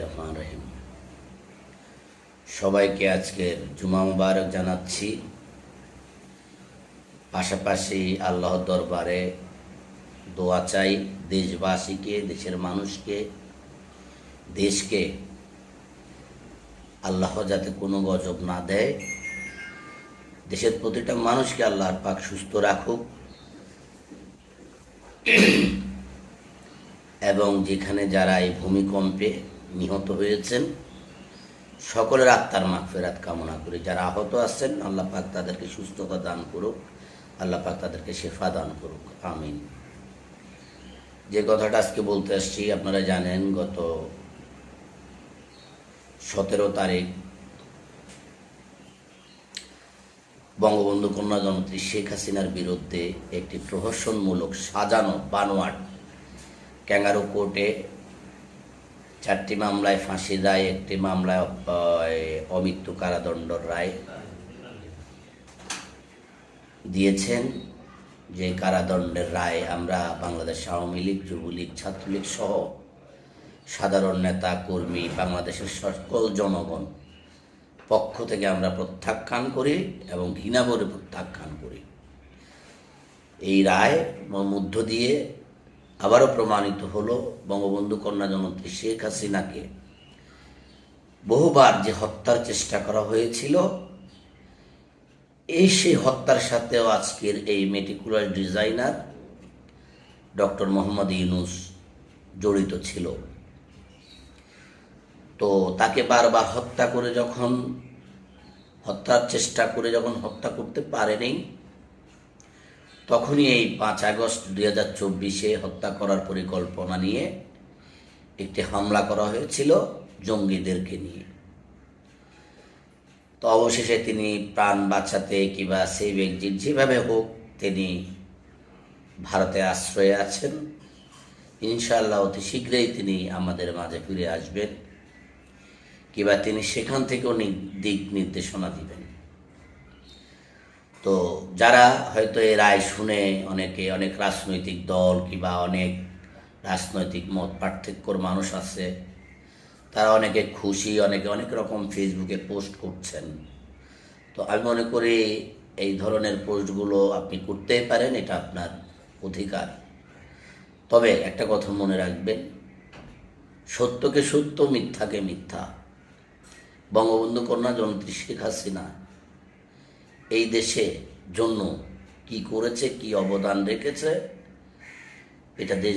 রহমান রহিম। সবাইকে আজকের জুমা মুবারক জানাচ্ছি। পাশাপাশি আল্লাহর দরবারে দোয়া চাই দেশবাসীকে, দেশের মানুষকে, দেশকে। আল্লাহ যাতে কোনো গজব না দেয়। দেশের প্রতিটা মানুষকে আল্লাহর পাক সুস্থ রাখুক। এবং যেখানে যারা এই ভূমিকম্পে নিহত হয়েছেন, সকলের আত্মার মাগফেরাত কামনা করি। যারা আহত আছেন, আল্লাহ পাক তাদেরকে সুস্থতা দান করুক, আল্লাহ পাক তাদেরকে শেফা দান করুক। আমিন। যে কথাটা আজকে বলতে আসছি, আপনারা জানেন, গত সতেরো তারিখ বঙ্গবন্ধু কন্যা জনত্রী শেখ হাসিনার বিরুদ্ধে একটি প্রহসনমূলক সাজানো বানোয়াট ক্যাঙ্গারু কোর্টে চারটি মামলায় ফাঁসি রায় একটি মামলায় অমৃত্যু কারাদণ্ডর রায় দিয়েছেন। যে কারাদণ্ডের রায় আমরা বাংলাদেশ আওয়ামী লীগ, যুবলীগ, ছাত্রলীগ সহ সাধারণ নেতা, কর্মী, বাংলাদেশের সকল জনগণ পক্ষ থেকে আমরা প্রত্যাখ্যান করি এবং ঘৃণা করে প্রত্যাখ্যান করি। এই রায় মধ্য দিয়ে আবারও প্রমাণিত হলো বঙ্গবন্ধু কন্যা জনত্রী শেখ হাসিনাকে বহুবার যে হত্যার চেষ্টা করা হয়েছিল, এই সেই হত্যার সাথেও আজকের এই meticulous designer doctor Muhammad Yunus জড়িত ছিল। তো তাকে বারবার হত্যা করে যখন, হত্যার চেষ্টা করে যখন হত্যা করতে পারেনি তখনই এই পাঁচ আগস্ট দুই হাজার চব্বিশে হত্যা করার পরিকল্পনা নিয়ে একটি হামলা করা হয়েছিল জঙ্গিদেরকে নিয়ে। তো অবশেষে তিনি প্রাণ বাঁচাতে কিংবা সেই ব্যক্তির যেভাবে হোক তিনি ভারতে আশ্রয়ে আছেন। ইনশাআল্লাহ অতি শীঘ্রই তিনি আমাদের মাঝে ফিরে আসবেন কিংবা তিনি সেখান থেকেও দিক নির্দেশনা দিবেন। তো যারা হয়তো এই রায় শুনে অনেকে, অনেক রাজনৈতিক দল কিংবা অনেক রাজনৈতিক মত পার্থক্যর মানুষ আছে, তারা অনেকে খুশি, অনেকে অনেক রকম ফেসবুকে পোস্ট করছেন। তো আমি মনে করি এই ধরনের পোস্টগুলো আপনি করতেই পারেন, এটা আপনার অধিকার। তবে একটা কথা মনে রাখবেন, সত্যকে সত্য, মিথ্যাকে মিথ্যা। বঙ্গবন্ধু কন্যা জনত্রী শেখ হাসিনা এই দেশে জন্য কি করেছে কি অবদান রেখেছে এটা দেশ